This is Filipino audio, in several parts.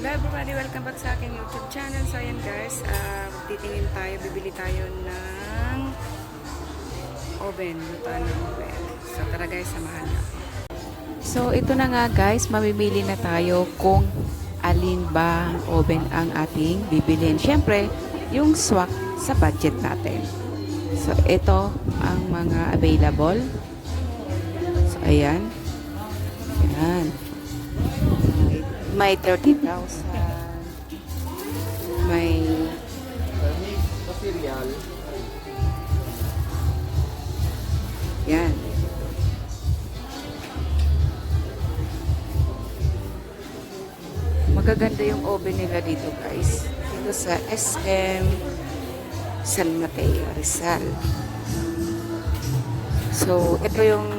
Hello everybody, welcome back sa aking YouTube channel. So ayan guys, uh, titingin tayo, bibili tayo ng oven, lutuan ng oven. So tara guys, samahan niyo ako. So ito na nga guys, mamimili na tayo kung alin ba oven ang ating bibilin. Siyempre, yung swak sa budget natin. So ito ang mga available. So ayan. Ayan. May 30,000. May Material. yan. Magaganda yung oven nila dito guys. Dito sa SM San Mateo, Rizal. So, ito yung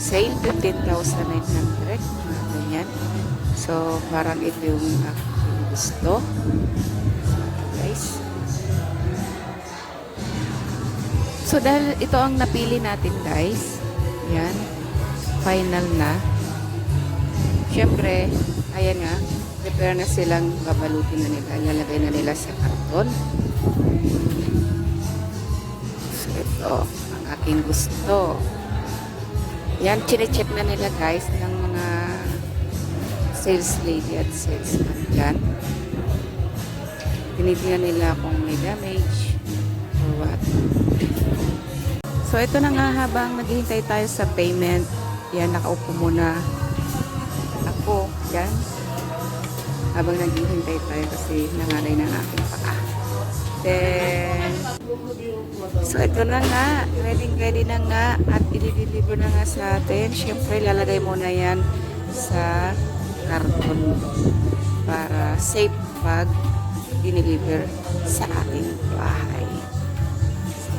sale, 15,900. mga Ganyan. So, parang ito yung aking gusto. Guys. So, dahil ito ang napili natin, guys. Yan. Final na. Siyempre, ayan nga, prepare na silang babalutin na nila. Ilalagay na nila sa karton. So, ito, ang aking gusto. Yan, chinecheck na nila guys ng sales lady at salesman dyan. Tinitingnan nila kung may damage or what. So, ito na nga habang naghihintay tayo sa payment. Yan, nakaupo muna ako. Yan. Habang naghihintay tayo kasi nangalay ng aking paa. Then, so ito na nga. Ready, ready na nga. At i-deliver na nga sa atin. Siyempre, lalagay muna yan sa karton para safe pag dineliver sa ating bahay.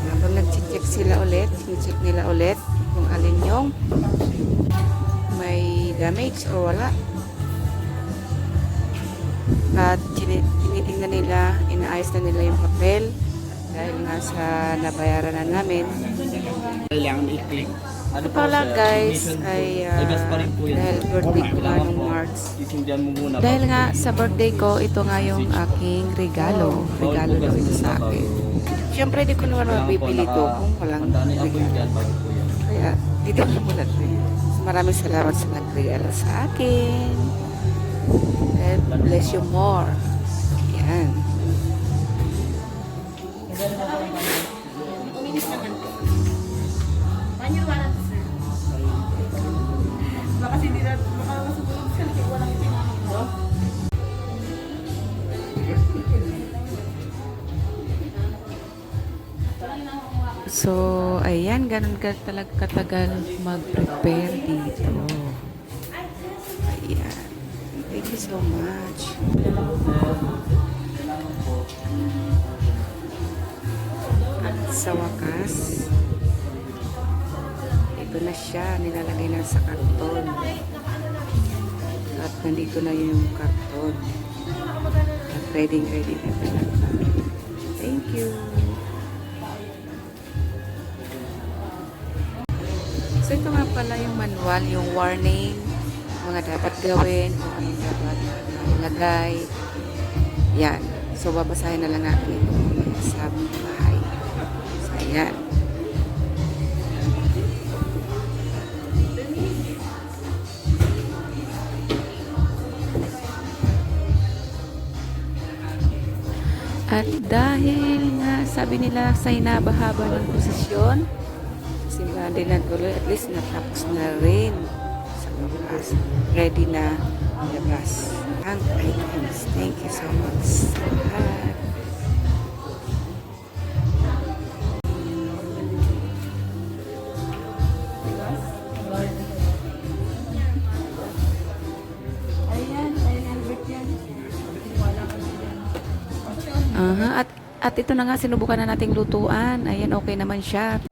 Habang nag-check sila ulit, check nila ulit kung alin yung may damage o wala. At tini- tinitingnan nila, inaayos na nila yung papel dahil nga sa nabayaran na namin. Kailangan i-click. Ano pala guys ay po yan. dahil birthday ko nga nung po, March. Dahil nga sa birthday ko, ito nga yung aking regalo. Regalo daw ito sa akin. Siyempre, di ko naman mabibili ito kung walang po regalo. po. Kaya, dito ko muna ito. Maraming salamat sa nagregalo sa akin. And bless you more. Yan. So, ayan, ganun ka talaga katagal mag-prepare dito. Ayan. Thank you so much. At sa wakas, ito na siya, nilalagay na sa karton. At nandito na yung karton. At ready, ready na talaga. Thank you. So ito nga pala yung manual, yung warning, mga dapat gawin, kung ano dapat ilagay. Yan. So babasahin na lang natin ito sa bahay. So ayan. At dahil nga sabi nila sa hinabahaba ng posisyon, simbahan din natuloy, at least natapos na rin sa wakas. Ready na labas ang items. Thank you so much Albert yan. Aha, at at ito na nga sinubukan na nating lutuan. Ayan, okay naman siya.